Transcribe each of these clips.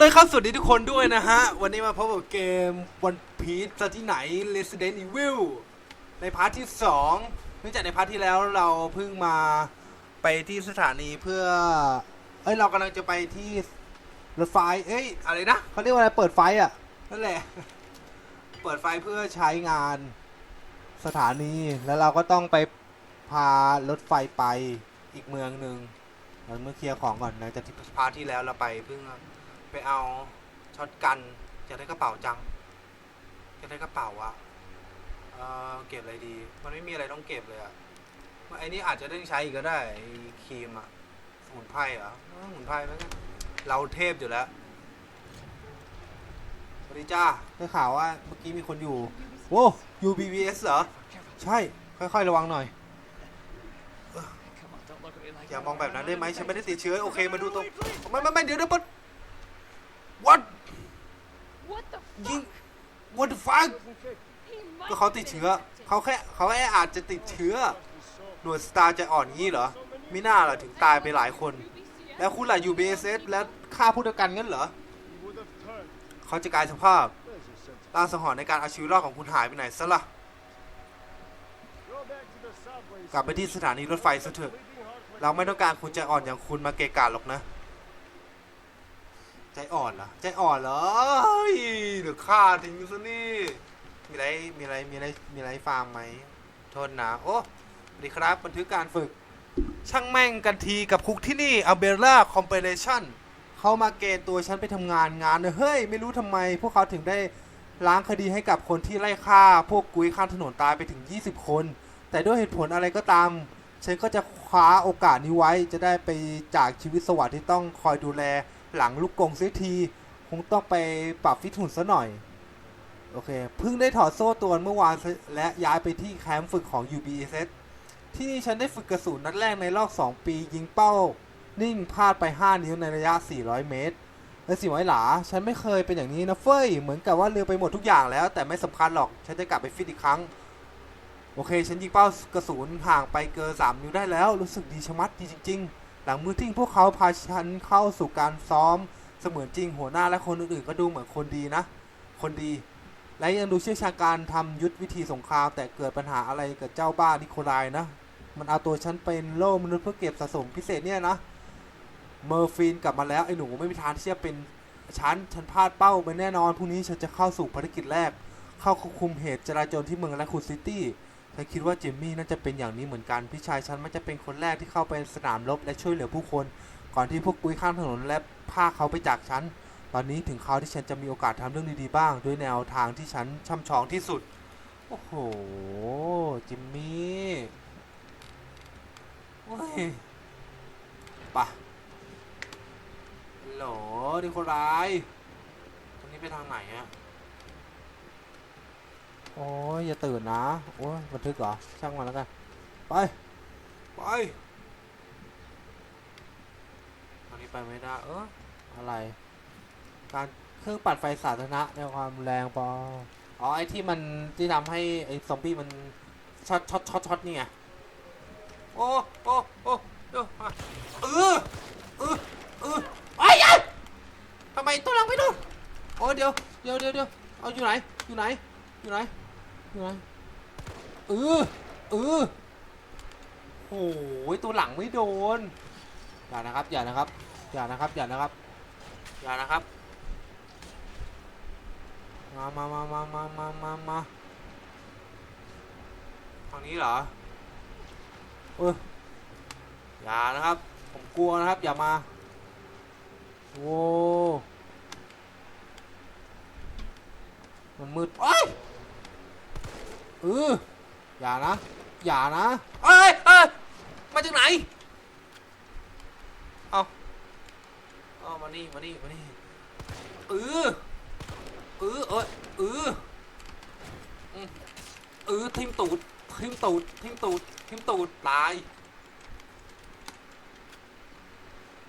เลยครับสวัสดีทุกคนด้วยนะฮะ วันนี้มาพบกับเกม One Piece จะที่ไหน Resident Evil ในพาร์ทที่ 2 เนื่องจากในพาร์ทที่แล้วเราเพิ่งมาไปที่สถานีเพื่อ เอ้ย เรากำลังจะไปที่รถไฟ เอ้ย อะไรนะเขาเรียกว่าอะไรเปิดไฟอะ นั่นแหละ เปิดไฟเพื่อใช้งานสถานีแล้วเราก็ต้องไปพารถไฟไปอีกเมืองหนึ่งเราเมื่อเคลียร์ของก่อนนะจากที่พาร์ทที่แล้วเราไปเพิ่ง ไปเอาช็อตกันจะได้กระเป๋าจังจะได้กระเป๋าอะเออเก็บอะไรดี มันไม่มีอะไรต้องเก็บเลยอะไอ้นี่อาจจะได้ใช้อีกก็ได้ไอ้ครีมอะสมุนไพรเหรอสมุนไพรไหมกันเราเทพอยู่แล้วสวัสดีจ้าได้ข่าวว่าเมื่อกี้มีคนอยู่โว้ UBVS เหรอ ใช่ ค่อยๆ ระวังหน่อยอย่ามองแบบนั้นได้ไหมฉันไม่ได้ติดเชื้อ โอเค มาดูตรง ไม่ไม่ไม่เดี๋ยวเดี๋ยวปะ what What the ยิง fuck? what the fuck He ก็เขาติดเชื้อเขาแค่เขาแค่อาจจะติดเชื้อ หน่วยสตาร์จะอ่อนงี้เหรอมิน่าเหรอถึงตายไปหลายคน แล้วคุณล่ะ UBSS แล้วฆ่าผู้ด้วยกันงั้นเหรอ เขาจะกลายสภาพร่างสังหรณ์ในการเอาชีวิตรอดของคุณหายไปไหนซะล่ะ กลับไปที่สถานีรถไฟซะเถอะ เราไม่ต้องการคุณใจอ่อนอย่างคุณมาเกะกะหรอกนะ ใจอ่อนเหรอ ใจอ่อนเหรอเฮ้ยเดี๋ยวฆ่าทิ้งซะนี่ มีอะไร มีอะไร มีอะไร มีอะไรฟาร์มไหม โทษนะ โอ้สวัสดีครับ บันทึกการฝึก ช่างแม่งกันทีกับคุกที่นี่อเบร่าคอมเปเ t ชั่น เขามาเกณฑ์ตัวฉันไปทำงานงานเฮ้ย ไม่รู้ทำไม พวกเขาถึงได้ล้างคดีให้กับคนที่ไล่ฆ่า พวกกุ้ยข้ามถนนตายไปถึง 20 คน แต่ด้วยเหตุผลอะไรก็ตาม ฉันก็จะคว้าโอกาสนี้ไว้ จะได้ไปจากชีวิตสวัสดิ์ที่ต้องคอยดูแล หลังลูกกงเสียที คงต้องไปปรับฟิตหุ่นซะหน่อย โอเค เพิ่งได้ถอดโซ่ตรวนเมื่อวานและย้ายไปที่แคมป์ฝึกของ UBSS ที่นี่ฉันได้ฝึกกระสุนนัดแรกในรอบ 2 ปียิงเป้า นิ่งพลาดไป 5 นิ้วในระยะ 400 เมตรและสิไว้หลา ฉันไม่เคยเป็นอย่างนี้นะเฟ้ย เหมือนกับว่าเรือไปหมดทุกอย่างแล้ว แต่ไม่สำคัญหรอก ฉันจะกลับไปฟิตอีกครั้ง โอเค ฉันยิงเป้ากระสุนห่างไปเกิน 3 นิ้วได้แล้ว รู้สึกดีชะมัดดีจริง ๆ หลังมือทิ้งพวกเขาพาฉันเข้าสู่การซ้อมเสมือนจริงหัวหน้าและคนอื่นๆก็ดูเหมือนคนดีนะ คนดี และยังดูเชี่ยวชาญการทำยุทธวิธีสงคราม แต่เกิดปัญหาอะไรกับเจ้าบ้านิโคลายนะ มันเอาตัวฉันเป็นโล่มนุษย์เพื่อเก็บสะสมพิเศษเนี่ยนะเมอร์ฟีนกลับมาแล้วไอ้หนูไม่มีทางที่จะเป็นฉันฉันพลาดเป้าไปแน่นอนพรุ่งนี้ฉันจะเข้าสู่ภารกิจแรก เข้าควบคุมเหตุจราจรที่เมืองและคูซิตี้ ฉันคิดว่าจิมมี่น่าจะเป็นอย่างนี้เหมือนกัน พี่ชายฉันมันจะเป็นคนแรกที่เข้าไปสนามรบและช่วยเหลือผู้คน ก่อนที่พวกกุ้ยข้ามถนนและพาเขาไปจากฉัน ตอนนี้ถึงคราวที่ฉันจะมีโอกาสทำเรื่องดีๆบ้าง ด้วยแนวทางที่ฉันช่ำชองที่สุด โอ้โห จิมมี่โอ้ยปะฮัลโหลดิคนร้ายตรงนี้ไปทางไหนอะ โอ้ยอย่าตื่นนะ โอ้ยบันทึกเหรอ ช่างมันแล้วกัน ไป ไปตอนนี้ไปไม่ได้ เอออะไร การเครื่องปั่นไฟสาธารณะในความแรงปออ๋อ ไอที่มันที่ทำให้ไอซอมบี้มันช็อตช็อตช็อตช็อตนี่ไงโอ้โอ้โอ้เดี๋ยวอะเออเออเออไอ้ยัยทำไมตัวหลังไม่ดูโอ้เดี๋ยวเดี๋ยวเดี๋ยวเดี๋ยวเอาอยู่ไหน อยู่ไหน อยู่ไหน อยู่ไหนเออเออโอ้ยตัวหลังไม่โดน อย่านะครับ อย่านะครับ อย่านะครับ อย่านะครับ อย่านะครับ มามามามามามามามาทางนี้เหรอ เอออย่านะครับ ผมกลัวนะครับ อย่ามาโว้มันมืดเอ้ย เอออย่านะ อย่านะเอ้ยเอ้ยมาจากไหน เอาเอามานี่มานี่มานี่เออเออเอ้ยเออเออทิมตูดทิมตูดทิมตูดทิมตูดตาย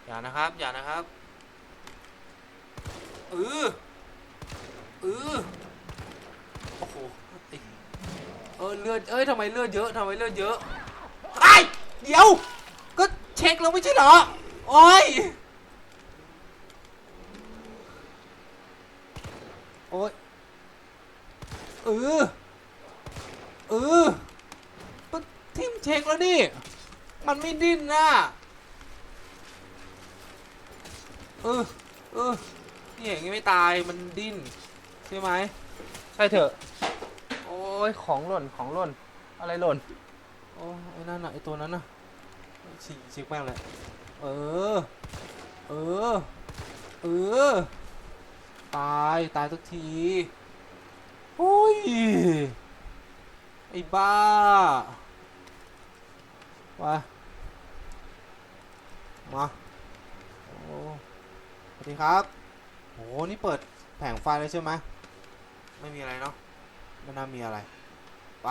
อย่านะครับ อย่านะครับเออเออโอ้โหไอ้เออเลือดเอ้ยทำไมเลือดเยอะทำไมเลือดเยอะไอ้เดี๋ยว ก็เช็คแล้วไม่ใช่เหรอโอ้ยโอ้ยเออเออมันทิมเช็คแล้วนี่ มันไม่ดิ้นนะเออเออนี่อย่างงี้ไม่ตายมันดิ้นใช่ไหมใช่เถอะ ยของหล่นของหล่น อะไรหล่น โอ้ไอ้นั่นน่ะไอ้ตัวนั้นน่ะฉีกฉีกแม่งเลยเออ เออ เออ ตายตายสักทีโอ้ย ไอ้บ้ามามา โอ้สวัสดีครับโหนี่เปิดแผงไฟเลยใช่ไหมไม่มีอะไรเนาะ ไม่น่ามีอะไรไป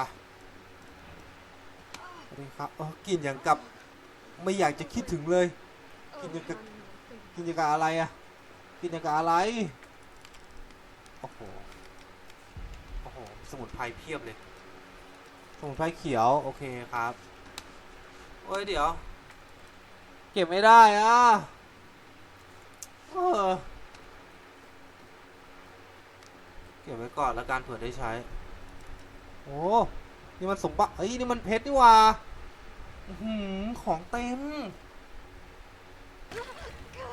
สวัสดีครับเออกลินอย่างกับไม่อยากจะคิดถึงเลย กินอย่างกับกินอย่างกับอะไรอะกินอย่างกับอะไร โอ้โห โอ้โห สมุนไพรเพียบเลย สมุนไพรเขียว โอเคครับ โอ้ยเดี๋ยว เก็บไม่ได้อะเออเก็บไว้ก่อนแล้วการเผื่อได้ใช้ โอ้นี่มันสมบัติเอ้ยนี่มันเพชรนี่ว่าหือของเต็ม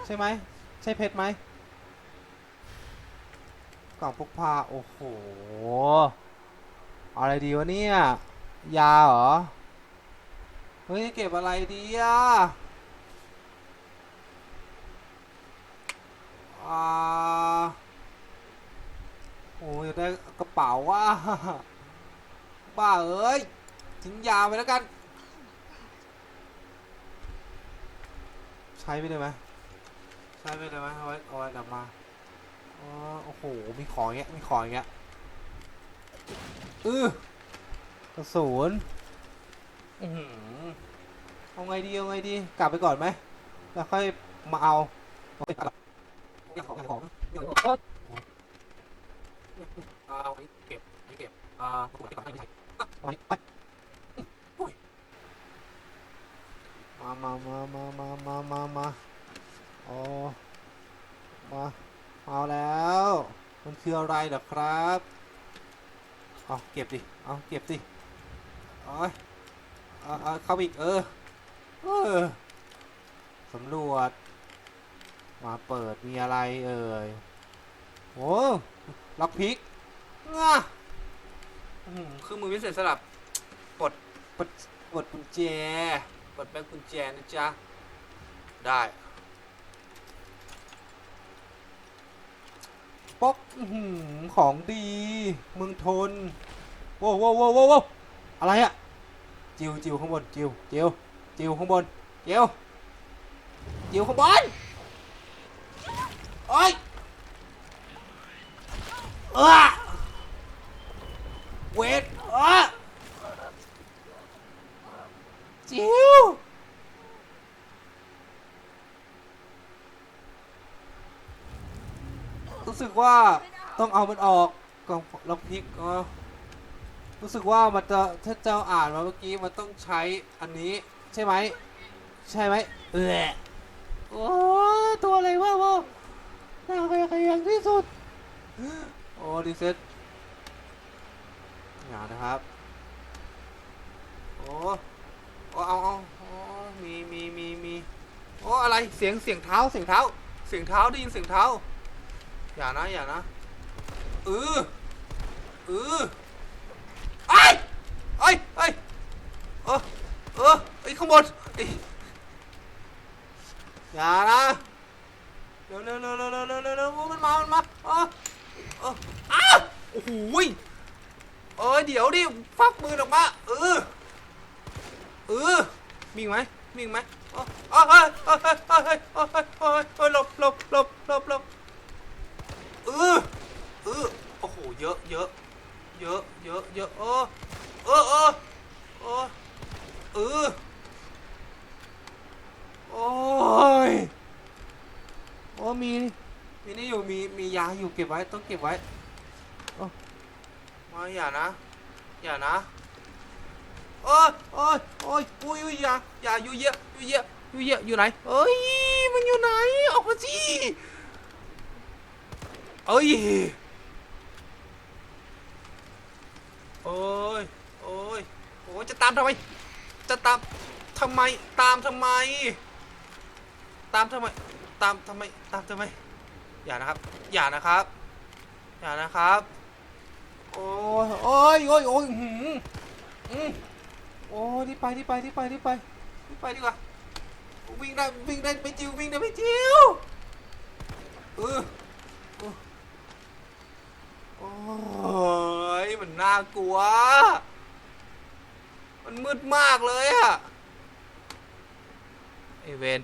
ใช่ไหม ใช่เพชรไหมกล่องพกพา โอ้โห อะไรดีวะเนี่ย ยาเหรอ เฮ้ย เก็บอะไรดีอะอ่าโอ้ยได้กระเป๋าว่ะ บ้าเอ้ยทิ้งยาวไปแล้วกัน ใช้ไปเลยไหมใช้ไปเลยไหมเอาไว้เอาไว้กลับมาอ๋อโอ้โหมีของเงี้ยมีของเงี้ยอือกระสุนอือเอาไงดีเอาไงดีกลับไปก่อนไหมแล้วค่อยมาเอาเอาของเอาของเอาเอาเอาไว้เก็บไว้เก็บอ่าเอาไว้ก่อนให้ไม่ใช่ เอามามามามามามามามาอ๋อมาเอาแล้ว มันคืออะไรเหรอครับ เอาเก็บดิ เอาเก็บดิเอาเอาเอาเข้าอีก เออ เออสำรวจ มาเปิดมีอะไรเอ่ยโอ้ล็อกพิกง่ะ อื้อหือเครื่องมือพิเศษสำหรับปลดปลดปลดกุญแจปลดแบงกุญแจนะจ๊ะ ได้ป๊อกอื้อหือของดีเมืองทนโว้วโว้วโว้วโว้วโว้วอะไรอะจิวจิวข้างบนจิวจิวจิวข้างบนจิวจิวข้างบนโอ้ยเออ เวทเออจิวรู้สึกว่าต้องเอามันออกกล่องล็อกพิกอ๋อรู้สึกว่ามันจะถ้าเจ้าอ่านมาเมื่อกี้มันต้องใช้อันนี้ใช่ไหมใช่ไหมเออโอ้ตัวอะไรวะวะน่าขยะแขยงที่สุดโอ้รีเซ็ต หานะครับโอ้โอ้เอาเอาโอมีมีมีมีโอ้อะไรเสียงเสียงเท้าเสียงเท้า เสียงเท้าได้ยินเสียงเท้า อย่านะอย่านะเออเออไอ้ไอ้ไอ้เออเออไอ้ข้างบนอย่านะเร็วเร็วเร็วเร็วเร็วเร็วมันมามันมาอ๋ออ๋ออ้าโอ้โห เออเดี๋ยวดิฟักมือออกมาเออเออมีไหมมีไหมโอ้โอ้เฮ้ยโอ้เฮ้ยโอ้เฮ้ยโอ้เฮ้ยโอ้เฮ้ยหลบหลบหลบหลบเออเออโอ้โหเยอะเยอะเยอะเยอะเยอะเออเออเออเออเออโอ้ยโอ้มีมีนี่อยู่มีมียาอยู่เก็บไว้ต้องเก็บไว้โอ้ มาอย่านะ อย่านะโอ้ยโอ้ยโอ้ยอุ้ยอุ้ยอย่าอย่าอยู่เยอะอยู่เยอะอยู่เยอะอยู่ไหนเอ้ยมันอยู่ไหนออกมาสิเอ้ยโอ้ยโอ้ยโอ้จะตามทำไมจะตามทำไมตามทำไม ตามทำไมตามทำไมตามทำไมอย่านะครับ อย่านะครับ อย่านะครับ โอ้ยโอ้ยโอ้ยโอ้ยอื้อหืออืมโอ้ยรีบไปรีบไปรีบไปรีบไปรีบไปดีกว่าวิ่งได้วิ่งได้ไม่จิววิ่งได้ไม่จิวเออเออโอ้ยมันน่ากลัว มันมืดมากเลยอะไอเวน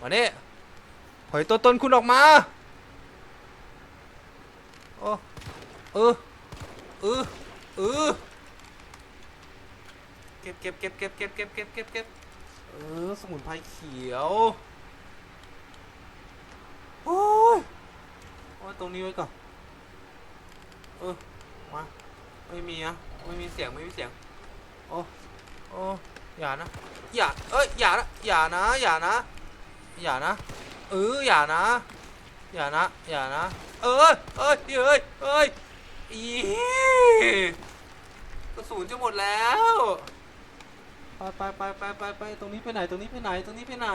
มาเนี่ยถอยตัวตนคุณออกมา โอ้ เออ เออเออเก็บเก็บเก็บเก็บเก็บเก็บเก็บเก็บเก็บเออสมุนไพรเขียวโอ้ยโอ้ยตรงนี้ไว้ก่อนเออมาไม่มีอะไม่มีเสียงไม่มีเสียงโอ้โอ้อย่านะอย่าเอ้ยอย่านะอย่านะอย่านะอย่านะเอออย่านะอย่านะอย่านะเออเอ้ยเอ้ยเอ้ย อีกระสุนจะหมดแล้วไปไปไปไปไปไปตรงนี้ไปไหนตรงนี้ไปไหนตรงนี้ไปไหน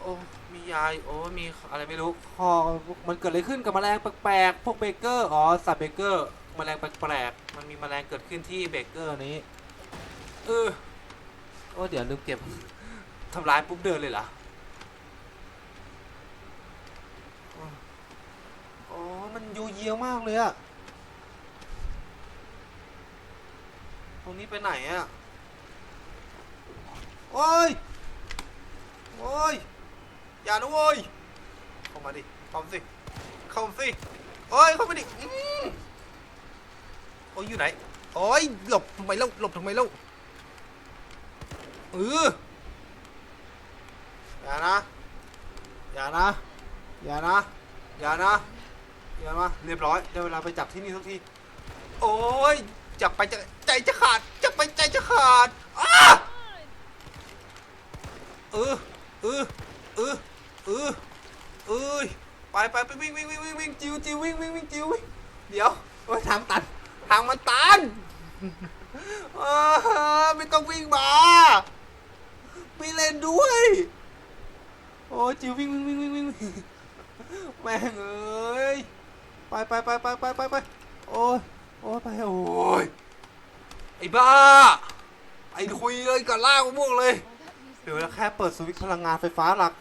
โอ้มียายโอ้มีอะไรไม่รู้คอมันเกิดอะไรขึ้นกับแมลงแปลกๆพวกเบเกอร์อ๋อสัตว์เบเกอร์แมลงแปลกๆมันมีแมลงเกิดขึ้นที่เบเกอร์นี้เออโอ้เดี๋ยวลืมเก็บทำร้ายปุ๊บเดินเลยเหรออ๋อ มันยูเยียวมากเลยอะตรงนี้ไปไหนอะโอ้ย โอ้ย อย่านะโว้ย เข้ามาดิ เข้ามาสิ เข้ามาสิ โอ้ย เข้ามาดิอืมโอ้ยอยู่ไหน โอ้ย หลบทำไมเล่าหลบทำไมเล่าเอออย่านะ อย่านะ อย่านะ อย่านะ อย่ามาเรียบร้อยได้เวลาไปจับที่นี่สักที โอ้ยจับไปจะใจจะขาดจับไปใจจะขาดอ้าเออเออเออเออเอ้ยไปไปไปวิ่งวิ่งวิ่งวิ่งวิ่งจิวจิววิ่งวิ่งวิ่งจิววิ่งเดี๋ยวโอ้ยทางตันทางมันตันไม่ต้องวิ่งมาไม่เล่นด้วย โอ้จิววิ่งวิ่งวิ่งวิ่งวิ่งวิ่งแม่งเอ้ย ไปไปไปไปไปไปไปโอ้ยโอ้ยไปโอ้ยไอ้บ้าไอ้คุยเลยกับล่ากมะม่วงเลย All that music. เดี๋ยวเราแค่เปิดสวิตช์พลังงานไฟฟ้าหลัก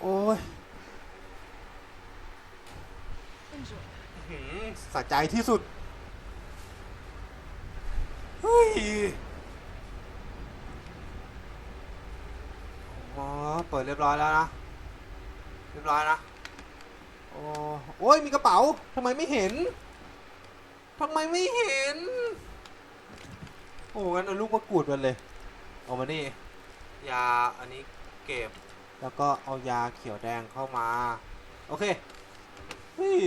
โอ้ย Enjoy. หืมสะใจที่สุดเฮ้ยอ๋อเปิดเรียบร้อยแล้วนะ เรียบร้อยนะ โอ้โอ้ยมีกระเป๋าทำไมไม่เห็นทำไมไม่เห็น โอ้งั้นเอาลูกมะกรูดมันเลยเอามานี่ยาอันนี้เก็บ แล้วก็เอายาเขียวแดงเข้ามา โอเคเฮ้ย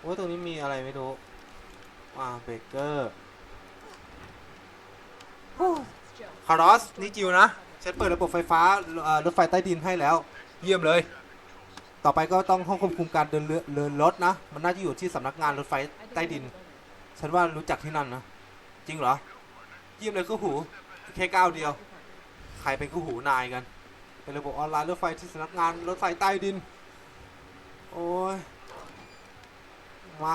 โอ้ยตรงนี้มีอะไรไม่รู้อ่าเบเกอร์คารอสนี่จิวนะฉันเปิดระบบไฟฟ้ารถไฟใต้ดินให้แล้ว เยี่ยมเลย ต่อไปก็ต้องห้องควบคุมการเดินเรือเดินรถนะ มันน่าจะอยู่ที่สำนักงานรถไฟใต้ดิน ฉันว่ารู้จักที่นั่นนะ จริงเหรอเยี่ยมเลยคู่หู แค่ก้าวเดียว ใครเป็นคู่หูนายกัน เป็นระบบออนไลน์รถไฟที่สำนักงานรถไฟใต้ดิน โอ้ย มา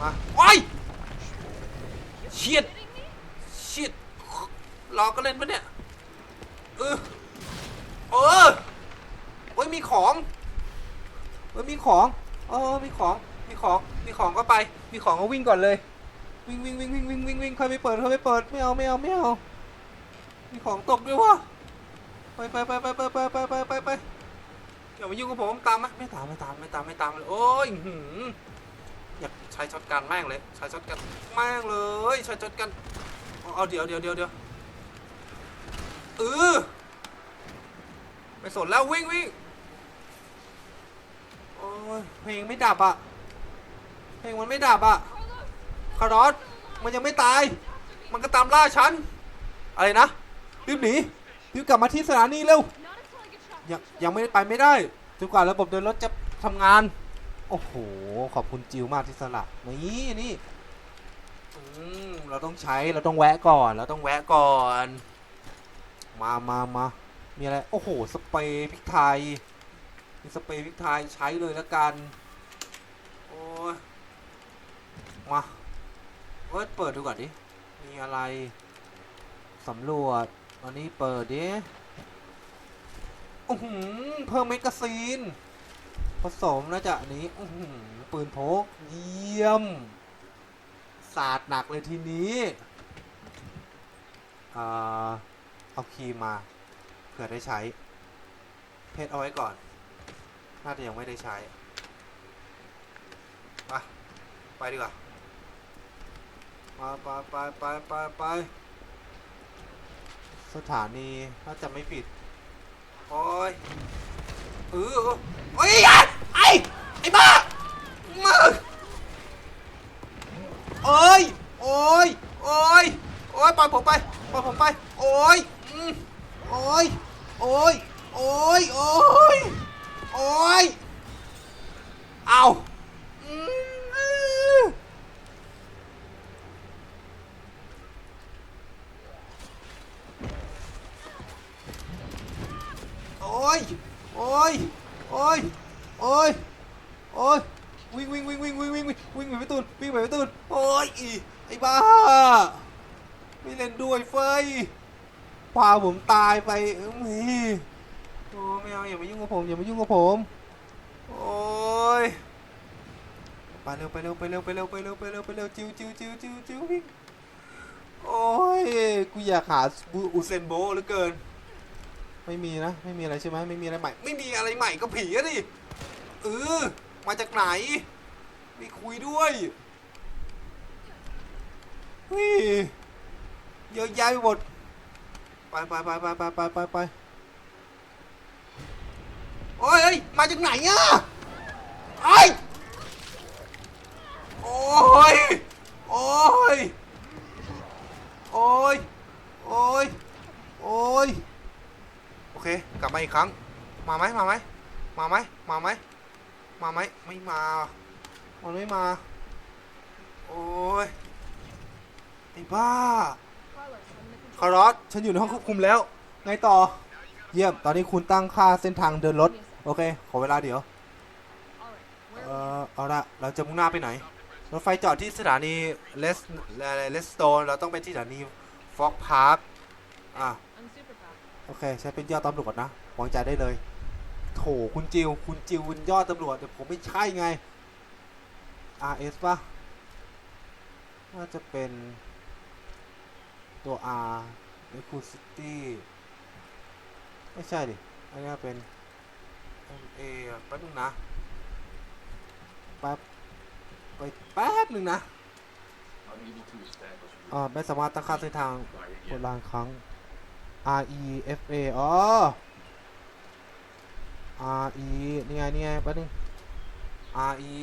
มาโอ้ยเชียดเชียดรอก็เล่นปะเนี่ยเออ เออโอ้ยมีของเอ้ยมีของ เออมีของ มีของ มีของก็ไป มีของก็วิ่งก่อนเลย วิ่งวิ่งวิ่งวิ่งวิ่งวิ่งวิ่งใครไปเปิดใครไปเปิด ไม่เอาไม่เอาไม่เอา มีของตกด้วยวะไปไปไปไปไปไปไปไปไปไปอย่ามายุ่งกับผมตามไหมไม่ตามไม่ตามไม่ตามไม่ตามเลยโอ้ยหืมอยากใช้ช็อตกันแม่งเลยใช้ช็อตกันแม่งเลยใช้ช็อตกันเอาเดี๋ยวเดี๋ยวเดี๋ยวเดี๋ยวเออ ไม่สนแล้ววิ่งวิ่งโอ้ยเพลงไม่ดับอะเพลงมันไม่ดับอะคารอสมันยังไม่ตาย มันก็ตามล่าฉัน อะไรนะรีบหนีรีบกลับมาที่สถานีเร็วยังยังไม่ไปไม่ได้จนกว่าระบบเดินรถจะทำงาน โอ้โห ขอบคุณจิวมากที่สละนี่นี่เราต้องใช้ เราต้องแวะก่อน เราต้องแวะก่อน มามามา มีอะไร โอ้โห สเปรย์พริกไทย มีสเปรย์พริกไทยใช้เลยแล้วกัน โอ้ย มาเฮ้ยเปิดดูก่อนดิ มีอะไร สำรวจอันนี้เปิดดิอือหือเพิ่มแมกกาซีน ผสมแล้วจะอันนี้อื้อหือปืนพกเยี่ยมสาดหนักเลยทีนี้ อ่า เอาคีมา ผื่อได้ใช้ เพชรเอาไว้ก่อน น่าจะยังไม่ได้ใช้ ไป ไปดีกว่า ไปไปไปไปไปไป สถานีถ้าจะไม่ผิด โอ้ยเออโอ้ยไอ้ ไอ้ไอ้บ้ามึงเอ้ย โอ้ย โอ้ย โอ้ยปล่อยผมไป ปล่อยผมไป โอ้ยอืมโอ้ย โอ้ย โอ้ย โอ้ย โอ้ย เอาโอ้ย โอ้ย โอ้ย โอ้ย โอ้ย วิ่งวิ่งวิ่งวิ่งวิ่งวิ่งวิ่งวิ่งไปประตูนวิ่งไปประตูนโอ้ยอีไอ้บ้า ไม่เล่นด้วยเฟยพาผมตายไปเอ้ยโอ้ไม่เอาอย่ามายุ่งกับผมอย่ามายุ่งกับผม โอ้ย ไปเร็วไปเร็วไปเร็วไปเร็วไปเร็วไปเร็วไปเร็วจิวจิวจิวจิวจิววิ่งโอ้ย กู อยากหาอุเซนโบหลือเกิน ไม่มีนะ ไม่มีอะไรใช่ไหมไม่มีอะไรใหม่ ไม่มีอะไรใหม่ก็ผีอะดิเออมาจากไหนไม่คุยด้วยเฮ้ยเยอะแยะไปหมดไปไปไปไปไปไปไปไปโอ้ยมาจากไหนอะไอ้ยโอ้ย โอ้ย โอ้ย โอ้ย โอ้ย โอเค กลับมาอีกครั้ง มาไหมมาไหมมาไหมมาไหมมาไหมไม่มา มันไม่มา โอ้ย ไอ้บ้า คารอสฉันอยู่ในห้องควบคุมแล้ว ไงต่อ เยี่ยม ตอนนี้คุณตั้งค่าเส้นทางเดินรถ โอเค ขอเวลาเดี๋ยว เออเอาละ เราจะมุ่งหน้าไปไหน รถไฟจอดที่สถานีเลสเลสโตน เราต้องไปที่สถานี ฟอกพาร์คอะ I'm super fast. โอเคฉันเป็นยอดตำรวจนะวางใจได้เลย โถคุณจิว คุณจิวเป็นยอดตำรวจแต่ผมไม่ใช่ไง RS ป่ะน่าจะเป็นตัว R ในคูซิตี้ไม่ใช่ดิ อันนี้เป็น MA อะแป๊บนึงนะ แป๊บ ไปแป๊บนึงนะ unable to establish อ่าไม่สามารถตั้งค่าเส้นทาง by กด again. ลางครั้ง R E F A อ๋อ R E นี่ไงนี่ไงแป๊บนึง R E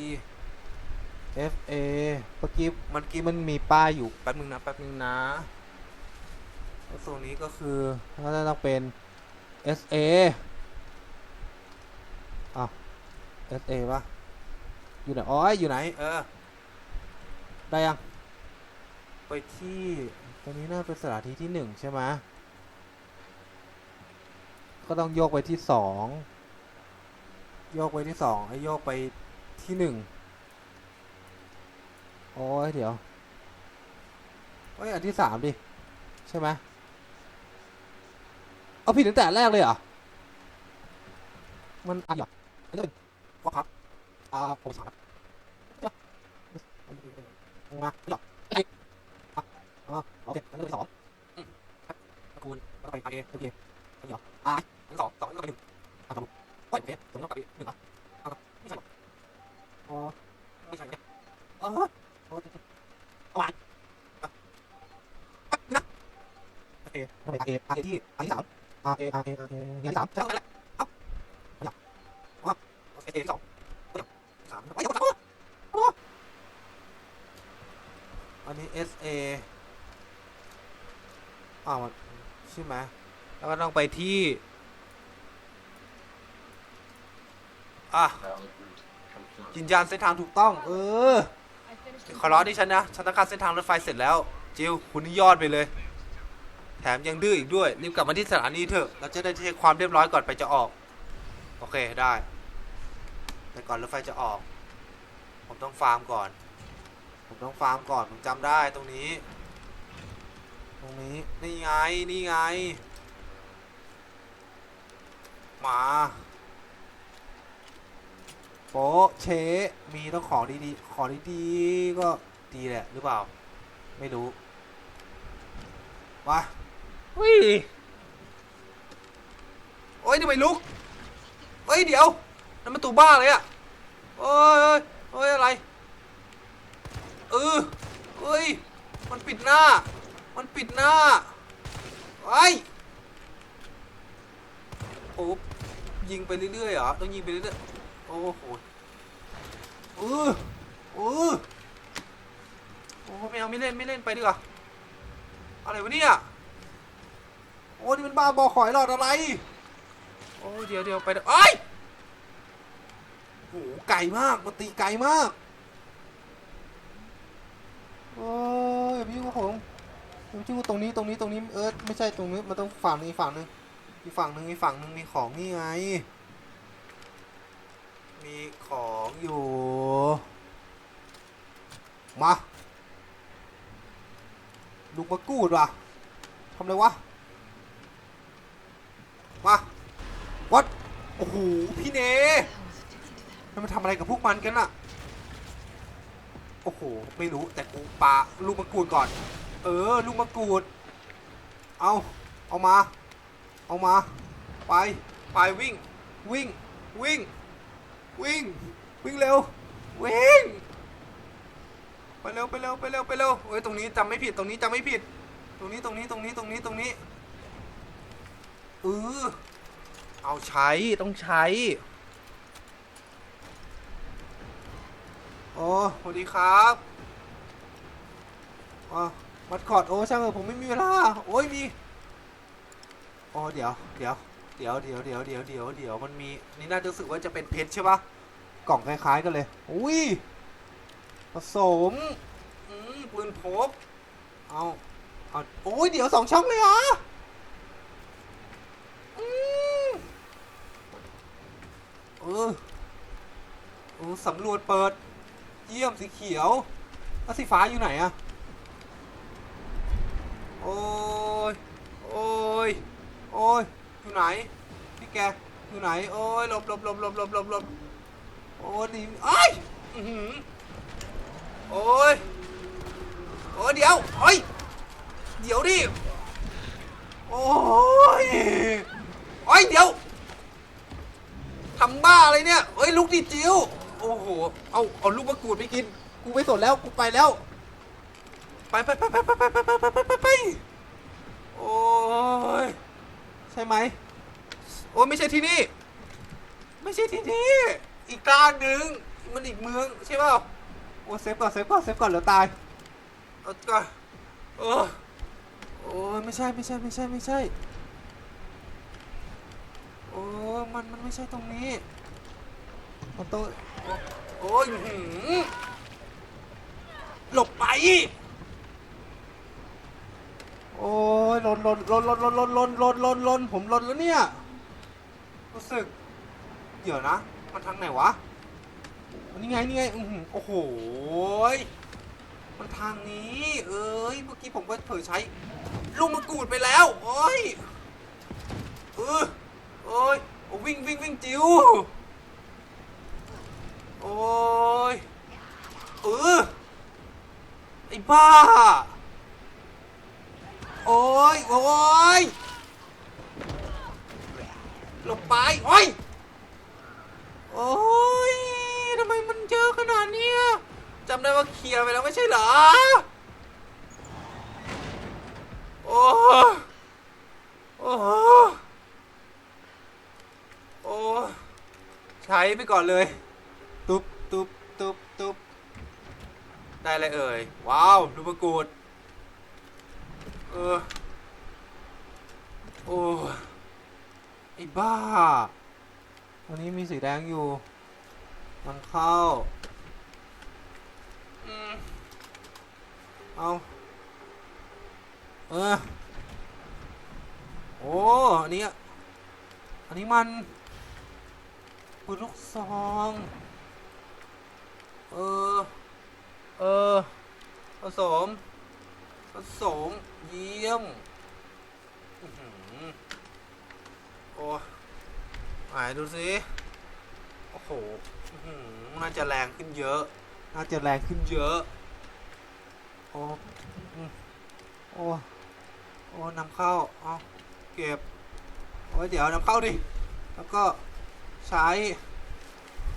F A เมื่อกี้เมื่อกี้มันมีป้ายอยู่แป๊บนึงนะแป๊บนึงนะแล้วตรงนี้ก็คือน่าจะต้องเป็น S A อ้าว S A ปะอยู่ไหน อ๋อ อยู่ไหน เออ ได้ยัง ไปที่ตรงนี้น่าเป็นสถานที่ที่หนึ่งใช่ไหมก็ต้องโยกไปที่สองโยกไปที่สองไอ้โยกไปที่หนึ่งโอ้ยเดี๋ยวเอ้ยอันที่สามดิ ใช่ไหมเอาผิดตั้งแต่แรกเลยเหรอ มันอะอันนี้เป็นว่าครับอ่าผมสามจ้ะมาหรอก đúng không ok thắng được sỏ cool nó phải ai ok thắng nhỏ à thắng sỏ sỏ nó phải đường à không quay về chúng nó phải đường à à không không sai ờ không sai nhé ờ ờ bạn bắt nè ok nó phải ai ai ai ai sỏ ai ai ai ai sỏ sao lại แล้วก็ต้องไปที่อะยืนยันเส้นทางถูกต้อง เออขอร้องที่ฉันนะฉันต้องการเส้นทางรถไฟเสร็จแล้ว จิวคุณนี่ยอดไปเลย แถมยังดื้ออีกด้วย รีบกลับมาที่สถานีเถอะ เราจะได้เช็คความเรียบร้อยก่อนไปจะออก โอเคได้ แต่ก่อนรถไฟจะออก ผมต้องฟาร์มก่อน ผมต้องฟาร์มก่อน ผมจำได้ตรงนี้ ตรงนี้ นี่ไง นี่ไง มาโป๊ะเชะมีต้องของดีๆของดีๆก็ดีแหละหรือเปล่า ไม่รู้มาวิโอ้ยทำไมลุกเฮ้ยเดี๋ยวนั่นมันตูบ้าเลยอะโอ้ยเฮ้ยอะไรเออเฮ้ยมันปิดหน้า มันปิดหน้าไอ้ยโอ้ ยิงไปเรื่อยๆเหรอต้องยิงไปเรื่อยๆโอ้โหเออเออโอ้ไม่เอาไม่เล่นไม่เล่นไปดีกว่าอะไรวะเนี่ยโอ้นี่มันบ้าบอขอยหลอดอะไรโอ้เดี๋ยวเดี๋ยวไปเดี๋ยวเอ้ยโอ้โหไกลมากมันตีไกลมากโอ้ยพี่ว่าผมผมชื่อว่าตรงนี้ตรงนี้ตรงนี้เออไม่ใช่ตรงนี้มันต้องฝั่งนี้ฝั่งนึง อีกฝั่งหนึ่งอีกฝั่งหนึ่งมีของนี่ไง มีของอยู่ มาลูกมะกรูดว่ะทำไรวะ มาวัดโอ้โห พี่เนมันมาทำอะไรกับพวกมันกันอะโอ้โห ไม่รู้แต่กูปาลูกมะกรูดก่อน เออ ลูกมะกรูด เอา เอามา เอามา ไป ไปวิ่ง วิ่ง วิ่ง วิ่ง วิ่งเร็ว วิ่ง ไปเร็ว ไปเร็ว ไปเร็ว ไปเร็วเฮ้ย ตรงนี้จำไม่ผิด ตรงนี้จำไม่ผิด ตรงนี้ ตรงนี้ ตรงนี้ ตรงนี้ ตรงนี้เออเอาใช้ ต้องใช้ โอ้สวัสดีครับอ๋อมัดคอดโอ้ช่างเถอผมไม่มีเวลา โอ้ยมี โอ้เดี๋ยวเดี๋ยวเดี๋ยวเดี๋ยวเดี๋ยวเดี๋ยวเดี๋ยวเดี๋ยวมันมีนี่น่าจะรู้สึกว่าจะเป็นเพชรใช่ปะกล่องคล้ายๆกันเลยอุ้ยผสมอืมปืนพกเอาเอาโอ้ยเดี๋ยวสองช่องเลยเหรออืมเออเอสำรวจเปิด เยี่ยมสีเขียวแล้วสีฟ้าอยู่ไหนอะโอ้ยโอ้ย โอ้ยอยู่ไหนพี่แกอยู่ไหนโอ้ยหลบหลบหลบหลบหลบหลบหลบโอ้ยดีไอ้ยโอ้ยโอ้ยเดี๋ยวเฮ้ยเดี๋ยวดิโอ้ยโอ้ยเดี๋ยวทำบ้าอะไรเนี่ยเอ้ยลูกดิจิวโอ้โหเอาเอาลูกมะกรูดไปกินกูไม่สนแล้วกูไปแล้ว ไปไปไปไปไปไปไปไปไปไปโอ้ย ใช่ไหมโอ้ไม่ใช่ที่นี่ ไม่ใช่ที่นี่ อีกกลางหนึ่งมันอีกเมืองใช่เปล่าโอ้เซฟก่อนเซฟก่อนเซฟก่อนเดี๋ยวตายเอาก่อนโอ้โอ้ไม่ใช่ไม่ใช่ไม่ใช่ไม่ใช่โอ้มันมันไม่ใช่ตรงนี้มันต้องโอ้ยหลบไป โอ้ยหลนหลนหลนหลนหลนหลนหลนหลนหลนผมหลนแล้วเนี่ย รู้สึก เดี๋ยวนะ มันทางไหนวะนนี่ไง นี่ไงอื้อหือโอ้โหยมันทางนี้ เอ้ย เมื่อกี้ผมก็เผลอใช้ ลูกมะกรูดไปแล้ว โอ้ยเออโอ้ยโอ้วิ่งวิ่งวิ่งจิ๋วโอ้ยเออไอ้บ้า โอ้ยโอ้ยหลบไปโอ้ยโอ้ยทำไมมันเยอะขนาดนี้จำได้ว่าเคลียร์ไปแล้วไม่ใช่เหรอ โอ้โอ้โอ้ใช้ไปก่อนเลย ตุ๊บตุ๊บตุ๊บตุ๊บได้เลยเอ่ย ว้าวลูกมะกรูด เออ โอ้ไอ้บ้า วันนี้มีสีแดงอยู่นำเข้า เอา เออ โอ้ อันนี้ อันนี้มันปืนลูกซอง เออ เออผสม ผสมเยี่ยมอื้อหือโอ้ไหนดูสิโอ้โหอื้อหือน่าจะแรงขึ้นเยอะ น่าจะแรงขึ้นเยอะ โอ้อืมโอ้โอ้นำเข้า เอาเก็บ โอ้ยเดี๋ยวนำเข้าดิ แล้วก็ใช้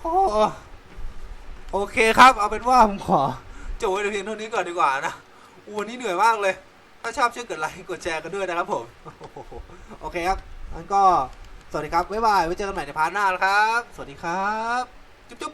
โอ้โอเคครับ เอาเป็นว่าผมขอจบไว้แต่เพียงเท่านี้ก่อนดีกว่านะ อูวันนี้เหนื่อยมากเลย ถ้าชอบช่วยกดไลค์กดแชร์กันด้วยนะครับผม โอเคครับงั้นก็สวัสดีครับบ๊ายบายไว้เจอกันใหม่ในพาร์ทหน้านะครับ สวัสดีครับ จุ๊บจุ๊บ